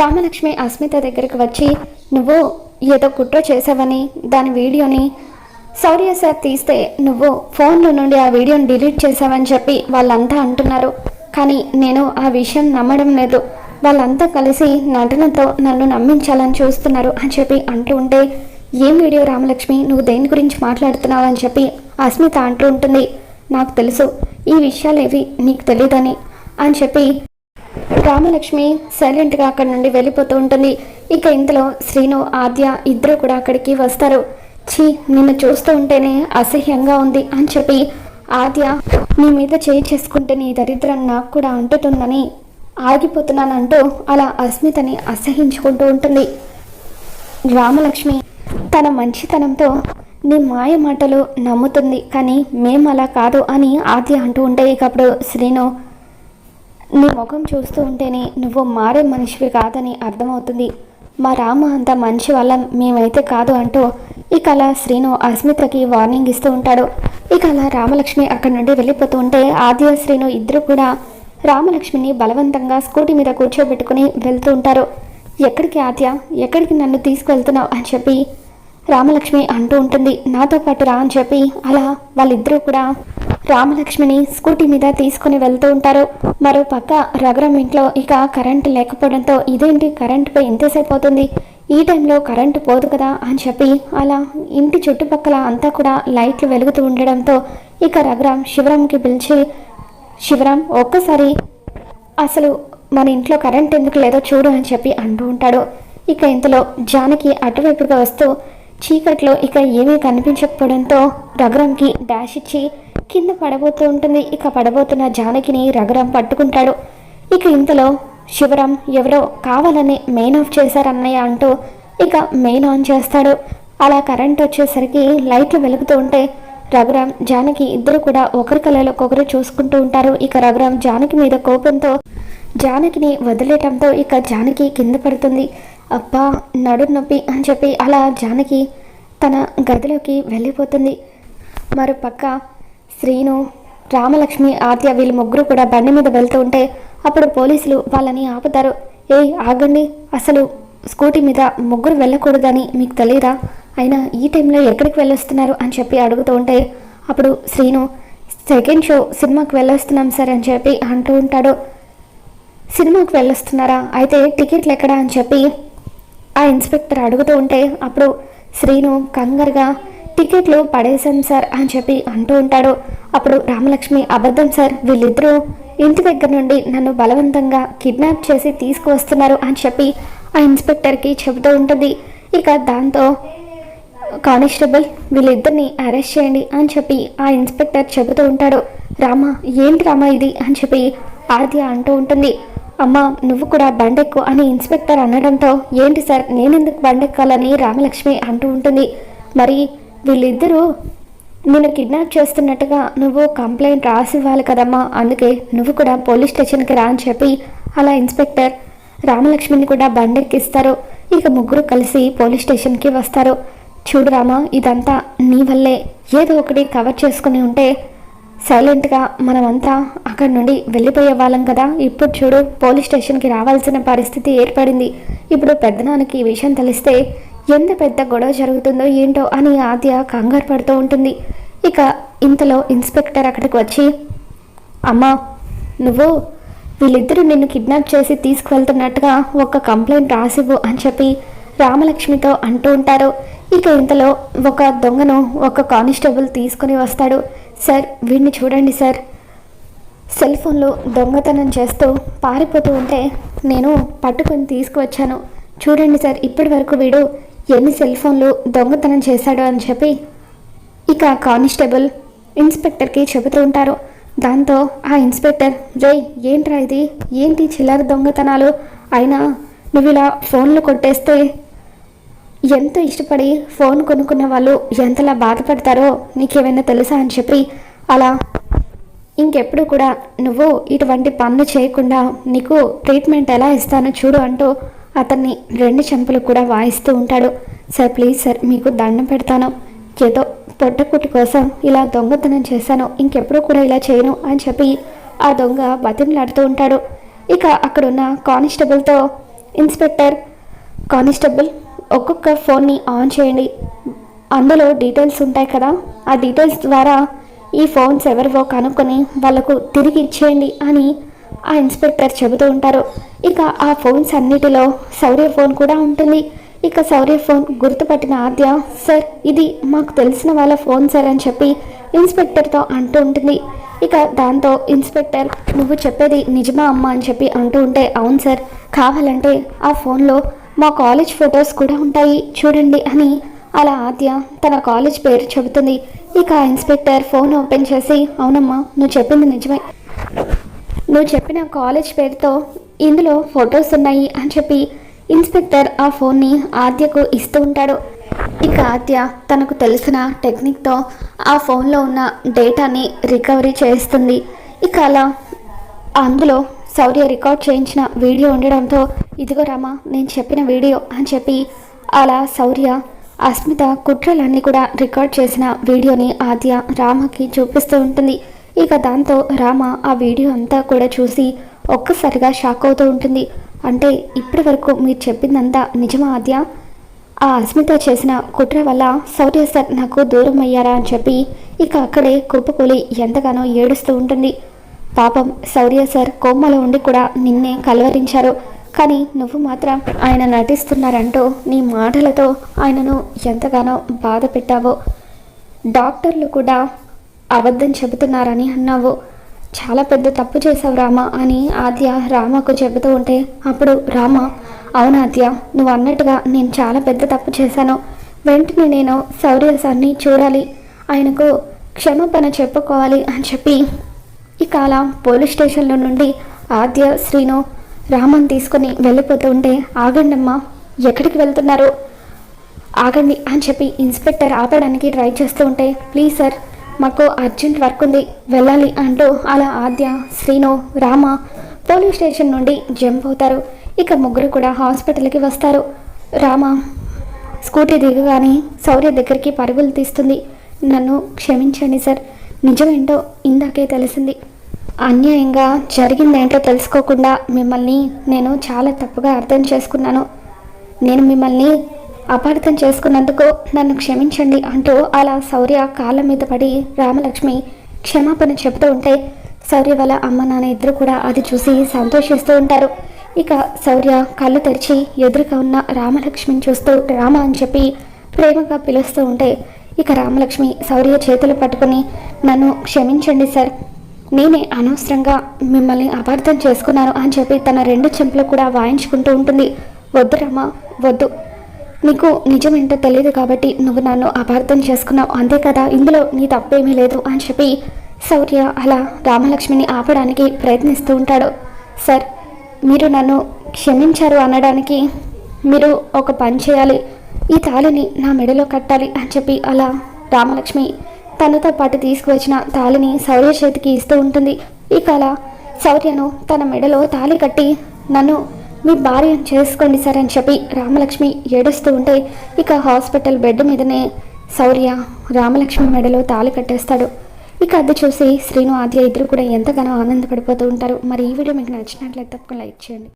రామలక్ష్మి అస్మిత దగ్గరికి వచ్చి నువ్వు ఏదో కుట్ర చేసావని దాని వీడియోని శౌర్య సార్ తీస్తే నువ్వు ఫోన్లో నుండి ఆ వీడియోని డిలీట్ చేసావని చెప్పి వాళ్ళంతా అంటున్నారు. కానీ నేను ఆ విషయం నమ్మడం లేదు. వాళ్ళంతా కలిసి నటనతో నన్ను నమ్మించాలని చూస్తున్నారు అని చెప్పి అంటూ ఉంటే ఏం వీడియో రామలక్ష్మి నువ్వు దేని గురించి మాట్లాడుతున్నావు అని చెప్పి అస్మిత అంటూ ఉంటుంది. నాకు తెలుసు. ఈ విషయాలేవి నీకు తెలియదని అని చెప్పి రామలక్ష్మి సైలెంట్గా అక్కడి నుండి వెళ్ళిపోతూ ఉంటుంది. ఇక ఇంతలో శ్రీను ఆద్య ఇద్దరు కూడా అక్కడికి వస్తారు. ఛీ నిన్ను చూస్తూ ఉంటేనే అసహ్యంగా ఉంది అని చెప్పి ఆద్య నీ మీద చేయి చేసుకుంటే నీ దరిద్రం నాకు కూడా అంటుతుందని ఆగిపోతున్నానంటూ అలా అస్మితని అసహించుకుంటూ ఉంటుంది. రామలక్ష్మి తన మంచితనంతో నీ మాయ మాటలు నమ్ముతుంది కానీ మేము అలా కాదు అని ఆద్య అంటూ ఉంటే ఇకప్పుడు శ్రీను నీ ముఖం చూస్తూ ఉంటేనే నువ్వు మారే మనిషివి కాదని అర్థమవుతుంది. మా రామ అంత మంచి వల్ల మేమైతే కాదు అంటూ ఇక అలా శ్రీను అస్మితకి వార్నింగ్ ఇస్తూ ఉంటాడు. ఇక అలా రామలక్ష్మి అక్కడి నుండి వెళ్ళిపోతూ ఉంటే ఆద్య శ్రీను ఇద్దరు కూడా రామలక్ష్మిని బలవంతంగా స్కూటీ మీద కూర్చోబెట్టుకుని వెళ్తూ ఉంటారు. ఎక్కడికి ఆద్య? ఎక్కడికి నన్ను తీసుకువెళ్తున్నావు? అని చెప్పి రామలక్ష్మి అంటూ ఉంటుంది. నాతో పాటు రా అని చెప్పి అలా వాళ్ళిద్దరూ కూడా రామలక్ష్మిని స్కూటీ మీద తీసుకుని వెళ్తూ ఉంటారు. మరో పక్క రఘురం ఇంట్లో ఇక కరెంట్ లేకపోవడంతో ఇదేంటి కరెంటుపై ఎంతసేపు అవుతుంది? ఈ టైంలో కరెంటు పోదు కదా అని చెప్పి అలా ఇంటి చుట్టుపక్కల అంతా కూడా లైట్లు వెలుగుతూ ఉండడంతో ఇక రఘురాం శివరాంకి పిలిచి శివరాం ఒక్కసారి అసలు మన ఇంట్లో కరెంట్ ఎందుకు లేదో చూడు అని చెప్పి అంటూ ఉంటాడు. ఇక ఇంతలో జానకి అటువైపుగా వస్తూ చీకట్లో ఇక ఏమీ కనిపించకపోవడంతో రఘురాంకి డాష్ ఇచ్చి కింద పడబోతూ ఉంటుంది. ఇక పడబోతున్న జానకిని రఘురాం పట్టుకుంటాడు. ఇక ఇంతలో శివరాం ఎవరో కావాలని మెయిన్ ఆఫ్ చేశారన్నయ్య అంటూ ఇక మెయిన్ ఆన్ చేస్తాడు. అలా కరెంట్ వచ్చేసరికి లైట్లు వెలుగుతూ ఉంటే రఘురాం జానకి ఇద్దరు కూడా ఒకరి కళలో ఒకరు చూసుకుంటూ ఉంటారు. ఇక రఘురాం జానకి మీద కోపంతో జానకిని వదిలేయటంతో ఇక జానకి కింద పడుతుంది. అబ్బా నడు నొప్పి అని చెప్పి అలా జానకి తన గదిలోకి వెళ్ళిపోతుంది. మరోపక్క శ్రీను రామలక్ష్మి ఆద్య వీళ్ళు ముగ్గురు కూడా బండి మీద వెళ్తూ ఉంటే అప్పుడు పోలీసులు వాళ్ళని ఆపుతారు. ఏయ్ ఆగండి. అసలు స్కూటీ మీద ముగ్గురు వెళ్ళకూడదని మీకు తెలియదా అయినా ఈ టైంలో ఎక్కడికి వెళ్ళొస్తున్నారు అని చెప్పి అడుగుతూ ఉంటే అప్పుడు శ్రీను సెకండ్ షో సినిమాకి వెళ్ళొస్తున్నాం సార్ అని చెప్పి అంటూ ఉంటాడు. సినిమాకి వెళ్ళొస్తున్నారా? అయితే టికెట్లు ఎక్కడా? అని చెప్పి ఆ ఇన్స్పెక్టర్ అడుగుతూ ఉంటే అప్పుడు శ్రీను కంగారుగా టికెట్లు పడేశాం సార్ అని చెప్పి అంటూ ఉంటాడు. అప్పుడు రామలక్ష్మి అబద్ధం సార్ వీళ్ళిద్దరూ ఇంటి దగ్గర నుండి నన్ను బలవంతంగా కిడ్నాప్ చేసి తీసుకువస్తున్నారు అని చెప్పి ఆ ఇన్స్పెక్టర్కి చెబుతూ ఉంటుంది. ఇక దాంతో కానిస్టేబుల్ వీళ్ళిద్దరిని అరెస్ట్ చేయండి అని చెప్పి ఆ ఇన్స్పెక్టర్ చెబుతూ ఉంటాడు. రామ ఏంటి రామ ఇది? అని చెప్పి ఆద్య అంటూ ఉంటుంది. అమ్మ నువ్వు కూడా బండెక్కు అని ఇన్స్పెక్టర్ అనడంతో ఏంటి సార్ నేనెందుకు బండెక్కాలని రామలక్ష్మి అంటూ ఉంటుంది. మరి వీళ్ళిద్దరూ నేను కిడ్నాప్ చేస్తున్నట్టుగా నువ్వు కంప్లైంట్ రాసి ఇవ్వాలి కదమ్మా. అందుకే నువ్వు కూడా పోలీస్ స్టేషన్కి రా అని చెప్పి అలా ఇన్స్పెక్టర్ రామలక్ష్మిని కూడా బండెక్కిస్తారు. ఇక ముగ్గురు కలిసి పోలీస్ స్టేషన్కి వస్తారు. చూడు రామా ఇదంతా నీ వల్లే. ఏదో ఒకటి కవర్ చేసుకుని ఉంటే సైలెంట్గా మనమంతా అక్కడి నుండి వెళ్ళిపోయే వాళ్ళం కదా. ఇప్పుడు చూడు పోలీస్ స్టేషన్కి రావాల్సిన పరిస్థితి ఏర్పడింది. ఇప్పుడు పెద్దనాన్నకి ఈ విషయం తెలిస్తే ఎంత పెద్ద గొడవ జరుగుతుందో ఏంటో అని ఆద్య కంగారు పడుతూ ఉంటుంది. ఇక ఇంతలో ఇన్స్పెక్టర్ అక్కడికి వచ్చి అమ్మా నువ్వు వీళ్ళిద్దరూ నిన్ను కిడ్నాప్ చేసి తీసుకువెళ్తున్నట్టుగా ఒక కంప్లైంట్ రాసివ్వు అని చెప్పి రామలక్ష్మితో అంటూ ఉంటారు. ఇక ఇంతలో ఒక దొంగను ఒక కానిస్టేబుల్ తీసుకుని వస్తాడు. సార్ వీడిని చూడండి సార్. సెల్ ఫోన్లో దొంగతనం చేస్తూ పారిపోతూ ఉంటే నేను పట్టుకొని తీసుకువచ్చాను. చూడండి సార్ ఇప్పటి వరకు వీడు ఎన్ని సెల్ ఫోన్లు దొంగతనం చేశాడో అని చెప్పి ఇక కానిస్టేబుల్ ఇన్స్పెక్టర్కి చెబుతూ ఉంటారు. దాంతో ఆ ఇన్స్పెక్టర్ రే ఏంట్రా ఇది? ఏంటి చిల్లర దొంగతనాలు? అయినా నువ్వు ఇలా ఫోన్లు కొట్టేస్తే ఎంతో ఇష్టపడి ఫోన్ కొనుక్కున్న వాళ్ళు ఎంతలా బాధపడతారో నీకేమైనా తెలుసా అని చెప్పి అలా ఇంకెప్పుడు కూడా నువ్వు ఇటువంటి పనులు చేయకుండా నీకు ట్రీట్మెంట్ ఎలా ఇస్తానో చూడు అంటూ అతన్ని రెండు చెంపలు కూడా వాయిస్తూ ఉంటాడు. సార్ ప్లీజ్ సార్ మీకు దండం పెడతాను. ఏదో పొట్టకుట్టి కోసం ఇలా దొంగతనం చేశాను. ఇంకెప్పుడు కూడా ఇలా చేయను అని చెప్పి ఆ దొంగ బతిమలాడుతూ ఉంటాడు. ఇక అక్కడున్న కానిస్టేబుల్తో ఇన్స్పెక్టర్ కానిస్టేబుల్ ఒక్కొక్క ఫోన్ని ఆన్ చేయండి. అందులో డీటెయిల్స్ ఉంటాయి కదా. ఆ డీటెయిల్స్ ద్వారా ఈ ఫోన్స్ ఎవరివో కనుక్కొని వాళ్ళకు తిరిగి ఇచ్చేయండి అని ఆ ఇన్స్పెక్టర్ చెబుతూ ఉంటారు. ఇక ఆ ఫోన్స్ అన్నిటిలో శౌర్య ఫోన్ కూడా ఉంటుంది. ఇక శౌర్య ఫోన్ గుర్తుపట్టిన ఆద్య సార్ ఇది మాకు తెలిసిన వాళ్ళ ఫోన్ సార్ అని చెప్పి ఇన్స్పెక్టర్తో అంటూ ఉంటుంది. ఇక దాంతో ఇన్స్పెక్టర్ నువ్వు చెప్పేది నిజమా అమ్మ అని చెప్పి అంటూ ఉంటే అవును సార్ కావాలంటే ఆ ఫోన్లో మా కాలేజ్ ఫొటోస్ కూడా ఉంటాయి చూడండి అని. అలా ఆద్య తన కాలేజ్ పేరు చెబుతుంది. ఇక ఇన్స్పెక్టర్ ఫోన్ ఓపెన్ చేసి అవునమ్మా నువ్వు చెప్పింది నిజమే. నువ్వు చెప్పిన కాలేజ్ పేరుతో ఇందులో ఫొటోస్ ఉన్నాయి అని చెప్పి ఇన్స్పెక్టర్ ఆ ఫోన్ని ఆద్యకు ఇస్తూ ఉంటాడు. ఇక ఆద్య తనకు తెలిసిన టెక్నిక్తో ఆ ఫోన్లో ఉన్న డేటాని రికవరీ చేస్తుంది. ఇక అలా అందులో శౌర్య రికార్డ్ చేయించిన వీడియో ఉండడంతో ఇదిగో రామా నేను చెప్పిన వీడియో అని చెప్పి అలా శౌర్య అస్మిత కుట్రలన్నీ కూడా రికార్డ్ చేసిన వీడియోని ఆద్య రామకి చూపిస్తూ ఉంటుంది. ఇక దాంతో రామ ఆ వీడియో అంతా కూడా చూసి ఒక్కసారిగా షాక్ అవుతూ ఉంటుంది. అంటే ఇప్పటి వరకు మీరు చెప్పిందంతా నిజమా ఆద్య? ఆ అస్మిత చేసిన కుట్ర వల్ల శౌర్య సార్ నాకు దూరం అయ్యారా అని చెప్పి ఇక అక్కడే కుప్పకూలి ఎంతగానో ఏడుస్తూ ఉంటుంది. పాపం శౌర్య సార్ కోమలో ఉండి కూడా నిన్నే కలవరించారు. కానీ నువ్వు మాత్రం ఆయన నటిస్తున్నారంటూ నీ మాటలతో ఆయనను ఎంతగానో బాధ పెట్టావో. డాక్టర్లు కూడా అబద్ధం చెబుతున్నారని అన్నావు. చాలా పెద్ద తప్పు చేసావు రామ అని ఆద్య రామకు చెబుతూ ఉంటే అప్పుడు రామ అవును ఆద్య నువ్వు అన్నట్టుగా నేను చాలా పెద్ద తప్పు చేశాను. వెంటనే నేను శౌర్య సార్ని చూడాలి. ఆయనకు క్షమాపణ చెప్పుకోవాలి అని చెప్పి ఇక అలా పోలీస్ స్టేషన్లో నుండి ఆద్య శ్రీను రామన్ తీసుకొని వెళ్ళిపోతూ ఉంటే ఆగండమ్మా ఎక్కడికి వెళ్తున్నారు? ఆగండి అని చెప్పి ఇన్స్పెక్టర్ ఆపడానికి ట్రై చేస్తూ ఉంటే ప్లీజ్ సార్ మాకు అర్జెంట్ వర్క్ ఉంది వెళ్ళాలి అంటూ అలా ఆద్య శ్రీను రామ పోలీస్ స్టేషన్ నుండి జంప్ అవుతారు. ఇక ముగ్గురు కూడా హాస్పిటల్కి వస్తారు. రామ స్కూటీ దిగగానే శౌర్య దగ్గరికి పరుగులు తీస్తుంది. నన్ను క్షమించండి సార్ నిజమేంటో ఇందాకే తెలిసింది. అన్యాయంగా జరిగిందేంటో తెలుసుకోకుండా మిమ్మల్ని నేను చాలా తప్పుగా అర్థం చేసుకున్నాను. నేను మిమ్మల్ని అపార్థం చేసుకున్నందుకు నన్ను క్షమించండి అంటూ అలా శౌర్య కాళ్ళ మీద పడి రామలక్ష్మి క్షమాపణ చెబుతూ ఉంటే శౌర్య వాళ్ళ అమ్మ నాన్న ఇద్దరు కూడా అది చూసి సంతోషిస్తూ ఉంటారు. ఇక శౌర్య కళ్ళు తెరిచి ఎదురుగా ఉన్న రామలక్ష్మిని చూస్తూ రామ అని చెప్పి ప్రేమగా పిలుస్తూ ఉంటే ఇక రామలక్ష్మి శౌర్య చేతులు పట్టుకుని నన్ను క్షమించండి సార్. నేనే అనవసరంగా మిమ్మల్ని అపార్థం చేసుకున్నాను అని చెప్పి తన రెండు చెంపలు కూడా వాయించుకుంటూ ఉంటుంది. వద్దు రమ్మ వద్దు. నీకు నిజమేంటో తెలియదు కాబట్టి నువ్వు నన్ను అపార్థం చేసుకున్నావు. అంతే కదా ఇందులో నీ తప్పేమీ లేదు అని చెప్పి శౌర్య అలా రామలక్ష్మిని ఆపడానికి ప్రయత్నిస్తూ ఉంటాడు. సార్ మీరు నన్ను క్షమించారు అనడానికి మీరు ఒక పని చేయాలి. ఈ తాళిని నా మెడలో కట్టాలి అని చెప్పి అలా రామలక్ష్మి తనతో పాటు తీసుకువచ్చిన తాళిని శౌర్య చేతికి ఇస్తూ ఉంటుంది. ఇక అలా శౌర్యను తన మెడలో తాళి కట్టి నన్ను మీ భార్య చేసుకోండి సార్ అని చెప్పి రామలక్ష్మి ఏడుస్తూ ఉంటే ఇక హాస్పిటల్ బెడ్ మీదనే శౌర్య రామలక్ష్మి మెడలో తాళి కట్టేస్తాడు. ఇక అది చూసి శ్రీను ఆద్య ఇద్దరు కూడా ఎంతగానో ఆనందపడిపోతూ ఉంటారు. మరి ఈ వీడియో మీకు నచ్చినట్లయితే తప్పకుండా లైక్ చేయండి.